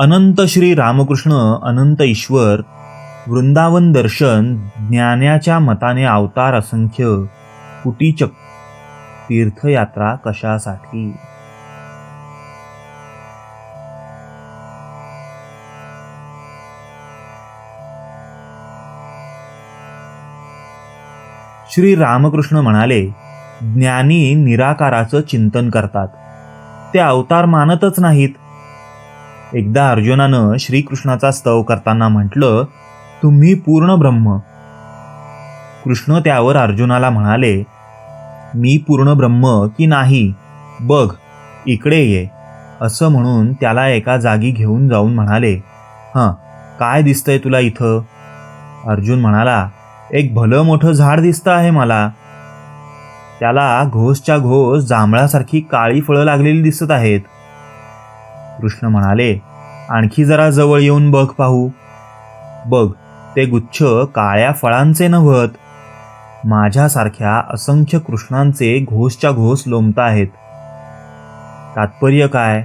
अनंत श्री रामकृष्ण अनंत ईश्वर वृंदावन दर्शन ज्ञानाच्या मताने अवतार असंख्य कुटीचक तीर्थयात्रा कशासाठी? श्री रामकृष्ण म्हणाले ज्ञानी निराकाराचं चिंतन करतात. ते अवतार मानतच नाहीत. एकदा अर्जुनानं श्रीकृष्णाचा स्तव करताना म्हटलं तुम्ही पूर्ण ब्रह्म. कृष्ण त्यावर अर्जुनाला म्हणाले मी पूर्ण ब्रह्म की नाही? बघ इकडे ये. असं म्हणून त्याला एका जागी घेऊन जाऊन म्हणाले हां काय दिसतंय तुला इथं? अर्जुन म्हणाला एक भलं मोठं झाड दिसतं आहे मला. त्याला घोसच्या घोस जांभळासारखी काळी फळं लागलेली दिसत आहेत. कृष्ण म्हणाले आणखी जरा जवळ येऊन बघ पाहू. बघ ते गुच्छ काळ्या फळांचे नव्हत. माझ्यासारख्या असंख्य कृष्णांचे घोसच्या घोस लोंबत आहेत. तात्पर्य काय?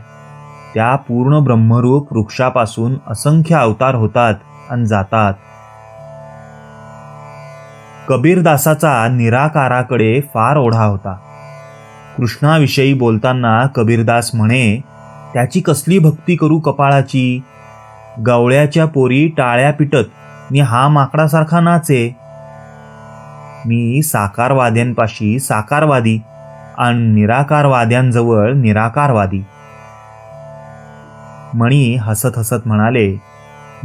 त्या पूर्ण ब्रह्मरूप वृक्षापासून असंख्य अवतार होतात आणि जातात. कबीरदासाचा निराकाराकडे फार ओढा होता. कृष्णाविषयी बोलताना कबीरदास म्हणे त्याची कसली भक्ती करू कपाळाची? गवळ्याच्या पोरी टाळ्या पिटत मी हा माकडासारखा नाचे. मी साकारवाद्यांपाशी साकारवादी आणि निराकारवाद्यांजवळ निराकारवादी. मणी हसत हसत म्हणाले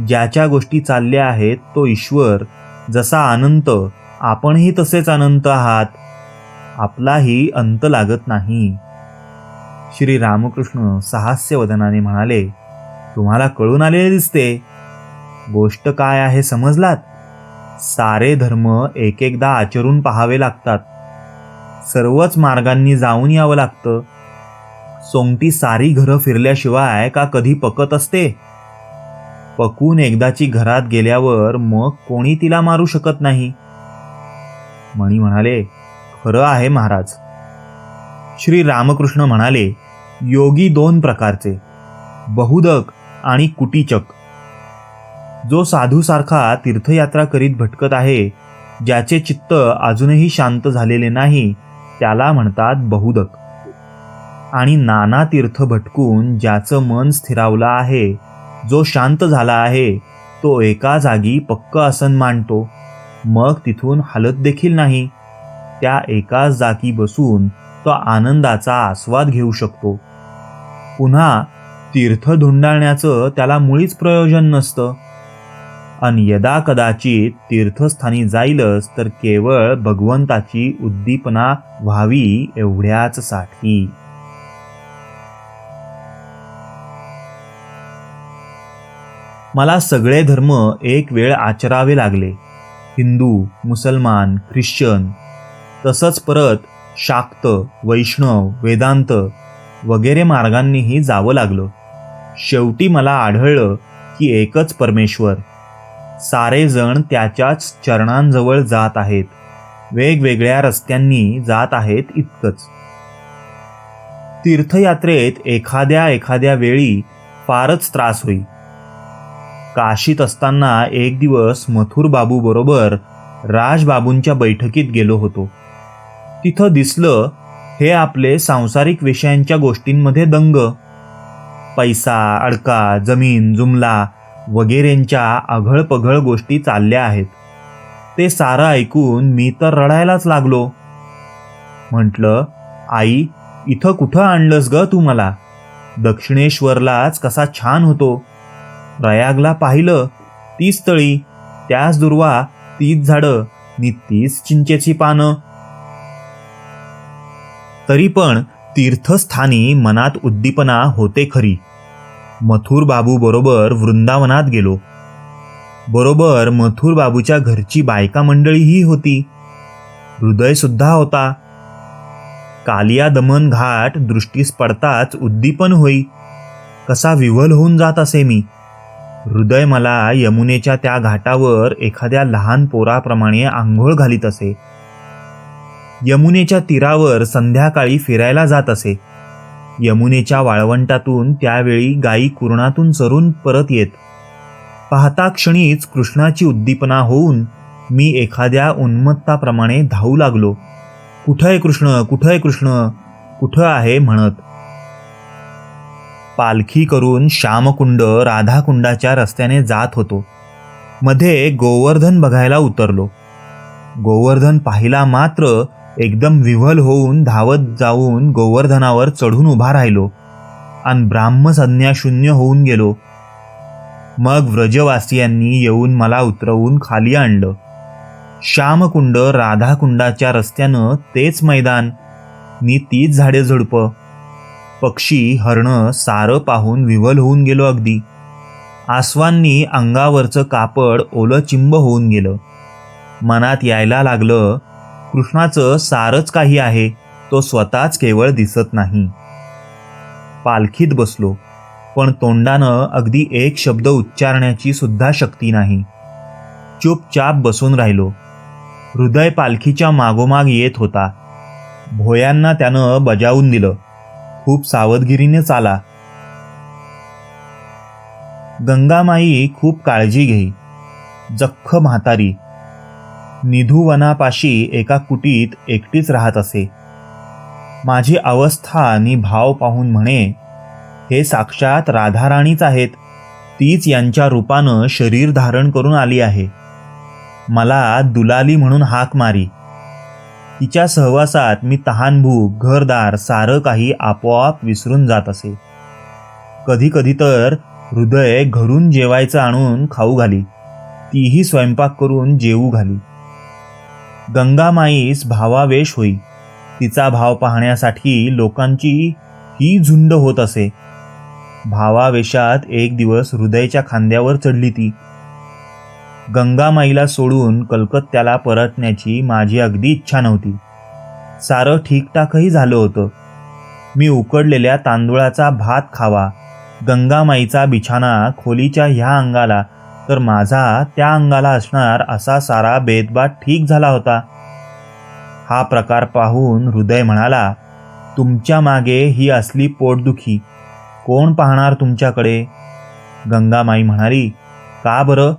ज्याच्या गोष्टी चालल्या आहेत तो ईश्वर जसा अनंत आपणही तसेच अनंत आहात. आपलाही अंत लागत नाही. श्री रामकृष्ण साहस्य वदनाने म्हणाले तुम्हाला कळून आलेले दिसते. गोष्ट काय आहे समजलात? सारे धर्म एक एकदा आचरून पाहावे लागतात. सर्वच मार्गांनी जाऊन यावं लागतं. सोंगटी सारी घरं फिरल्याशिवाय का कधी पकत असते? पकून एकदाची घरात गेल्यावर मग कोणी तिला मारू शकत नाही? मणी म्हणाले खरं आहे महाराज. श्री रामकृष्ण म्हणाले योगी दोन प्रकारचे बहुदक आणि कुटीचक. जो साधूसारखा तीर्थयात्रा करीत भटकत आहे ज्याचे चित्त अजूनही शांत झालेले नाही त्याला म्हणतात बहुदक. आणि नाना तीर्थ भटकून ज्याचं मन स्थिरावलं आहे जो शांत झाला आहे तो एका जागी पक्क आसन मांडतो. मग तिथून हलत देखील नाही. त्या एकाच जागी बसून तो आनंदाचा आस्वाद घेऊ शकतो. पुन्हा तीर्थ धुंडाळण्याचं त्याला मुळीच प्रयोजन नसतं. आणि यदा कदाचित तीर्थस्थानी जाईलच तर केवळ भगवंताची उद्दीपना व्हावी एवढ्याच साठी. मला सगळे धर्म एक वेळ आचरावे लागले. हिंदू मुसलमान ख्रिश्चन. तसंच परत शाक्त वैष्णव वेदांत वगैरे मार्गांनीही जावं लागलं. शेवटी मला आढळलं की एकच परमेश्वर. सारेजण त्याच्याच चरणांजवळ जात आहेत. वेगवेगळ्या रस्त्यांनी जात आहेत इतकंच. तीर्थयात्रेत एखाद्या एखाद्या वेळी फारच त्रास होई. काशीत असताना एक दिवस मथुर बाबू बरोबर राजबाबूंच्या बैठकीत गेलो होतो. तिथं दिसलं हे आपले सांसारिक विषयांच्या गोष्टींमध्ये दंग. पैसा अडका जमीन जुमला वगैरेंच्या आघळपघळ गोष्टी चालल्या आहेत. ते सारं ऐकून मी तर रडायलाच लागलो. म्हटलं आई इथं कुठं आणलंस ग तू मला? दक्षिणेश्वरलाच कसा छान होतो. प्रयागला पाहिलं तीच तळी त्याच दुर्वा तीच झाडं नि तीच चिंचेची पानं. तरी पण तीर्थस्थानी मनात उद्दीपना होते खरी. मथुर बाबू बरोबर वृंदावनात गेलो. बरोबर मथुर बाबूच्या घरची बायका मंडळीही होती. हृदयसुद्धा होता. कालिया दमन घाट दृष्टीस पडताच उद्दीपन होई. कसा विवल होऊन जात असे मी. हृदय मला यमुनेच्या त्या घाटावर एखाद्या लहान पोराप्रमाणे आंघोळ घालीत असे. यमुनेच्या तीरावर संध्याकाळी फिरायला जात असे. यमुनेच्या वाळवंटातून त्यावेळी गायी कुरणातून चरून परत येत. पाहता क्षणीच कृष्णाची उद्दीपना होऊन मी एखाद्या उन्मत्ताप्रमाणे धावू लागलो. कुठं आहे कृष्ण? कुठं आहे कृष्ण? कुठं आहे? म्हणत. पालखी करून श्यामकुंड राधाकुंडाच्या रस्त्याने जात होतो. मध्ये गोवर्धन बघायला उतरलो. गोवर्धन पाहिला मात्र एकदम विव्हल होऊन धावत जाऊन गोवर्धनावर चढून उभा राहिलो. आणि ब्राह्मसंज्ञा शून्य होऊन गेलो. मग व्रजवासियांनी येऊन मला उतरवून खाली आणलं. श्यामकुंड राधाकुंडाच्या रस्त्यानं तेच मैदान. मी तीच झाडे झुडपं. पक्षी हरणं सारं पाहून विव्हल होऊन गेलो अगदी. आसवांनी अंगावरचं कापड ओलं चिंब होऊन गेलं. मनात यायला लागलं कृष्णाचं सारच काही आहे तो स्वतःच केवळ दिसत नाही. पालखीत बसलो पण तोंडानं अगदी एक शब्द उच्चारण्याची सुद्धा शक्ती नाही. चुपचाप बसून राहिलो. हृदय पालखीच्या मागोमाग येत होता. भोयांना त्यानं बजावून दिलं. खूप सावधगिरीने चाला. गंगामाई खूप काळजी घेई. जख्ख म्हातारी निधुवनापाशी एका कुटीत एकटीच राहत असे. माझी अवस्था आणि भाव पाहून म्हणे हे साक्षात राधाराणीच आहेत. तीच यांच्या रूपानं शरीर धारण करून आली आहे. मला दुलाली म्हणून हाक मारी. तिच्या सहवासात मी तहानभूक घरदार सारं काही आपोआप विसरून जात असे. कधी कधी तर हृदय घरून जेवायचं आणून खाऊ घाली. तीही स्वयंपाक करून जेवू घाली. गंगामाईस भावावेश होई. तिचा भाव पाहण्यासाठी लोकांची ही झुंड होत असे. भावावेशात एक दिवस हृदयच्या खांद्यावर चढली ती. गंगामाईला सोडून कलकत्त्याला परतण्याची माझी अगदी इच्छा नव्हती. सारं ठीकठाकही झालं होतं. मी उकडलेल्या तांदुळाचा भात खावा गंगामाईचा बिछाना खोलीच्या ह्या अंगाला तर माझा त्या अंगाला असणार असा सारा बेदबाद ठीक झाला होता. हा प्रकार पाहून हृदय म्हणाला तुमच्या मागे ही असली पोटदुखी कोण पाहणार तुमच्याकडे? गंगामाई म्हणाली का बरं?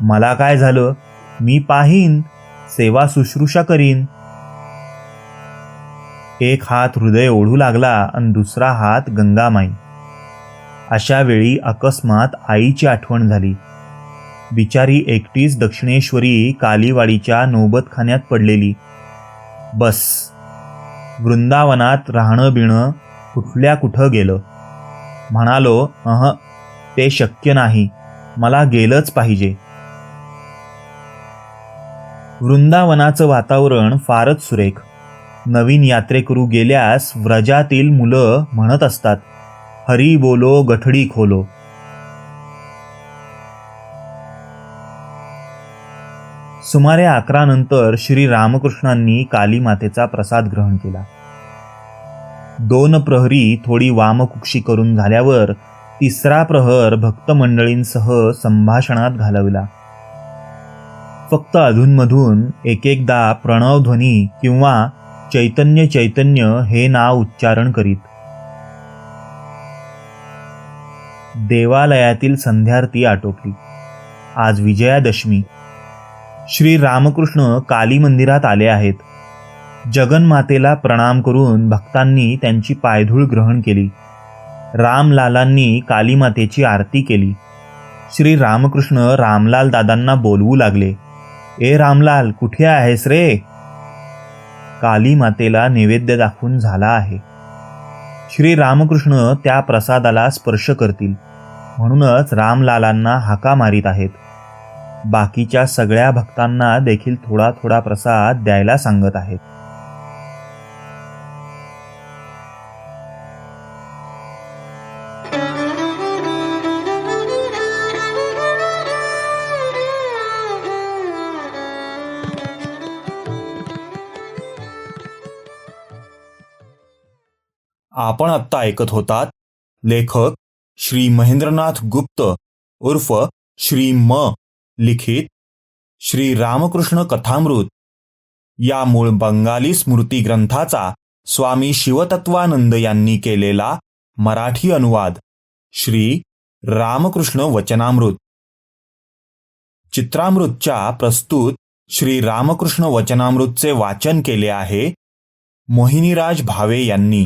मला काय झालं? मी पाहीन सेवा शुश्रूषा करीन. एक हात हृदय ओढू लागला आणि दुसरा हात गंगामाई. अशा वेळी अकस्मात आईची आठवण झाली. बिचारी एकटीच दक्षिणेश्वरी कालीवाडीच्या नौबतखान्यात पडलेली. बस. वृंदावनात राहणं बिणं कुठल्या कुठं गेलं. म्हणालो अह ते शक्य नाही. मला गेलंच पाहिजे. वृंदावनाचं वातावरण फारच सुरेख. नवीन यात्रेकरू गेल्यास व्रजातील मुलं म्हणत असतात हरी बोलो गठडी खोलो. सुमारे अकरा नंतर श्री रामकृष्णांनी काली मातेचा प्रसाद ग्रहण केला. दोन प्रहरी थोडी वामकुक्षी करून झाल्यावर तिसरा प्रहर भक्त मंडळींसह संभाषणात घालवला. फक्त अधूनमधून एक एकदा प्रणवध्वनी किंवा चैतन्य चैतन्य हे नाव उच्चारण करीत. देवालयातील संध्यार्थी आटोपली. आज विजयादशमी. श्री रामकृष्ण काली मंदिरात आले आहेत. जगन्मातेला प्रणाम करून भक्तांनी त्यांची पायधूळ ग्रहण केली. रामलालांनी कालीमातेची आरती केली. श्री रामकृष्ण रामलाल दादांना बोलवू लागले. ए रामलाल कुठे आहेस रे? काली मातेला नैवेद्य दाखवून झाला आहे. श्री रामकृष्ण त्या प्रसादाला स्पर्श करतील. म्हणूनच रामलालांना हाका मारीत आहेत. बाकीच्या सगळ्या भक्तांना देखील थोडा थोडा प्रसाद द्यायला सांगत आहेत. आपण आत्ता ऐकत होतात लेखक श्री महेंद्रनाथ गुप्त उर्फ श्री म. लिखित श्री रामकृष्ण कथामृत. या मूळ बंगाली स्मृती ग्रंथाचा स्वामी शिवतत्वानंद यांनी केलेला मराठी अनुवाद. श्री रामकृष्ण वचनामृत. चित्रामृतच्या प्रस्तुत श्री रामकृष्ण वचनामृतचे वाचन केले आहे मोहिनीराज भावे यांनी.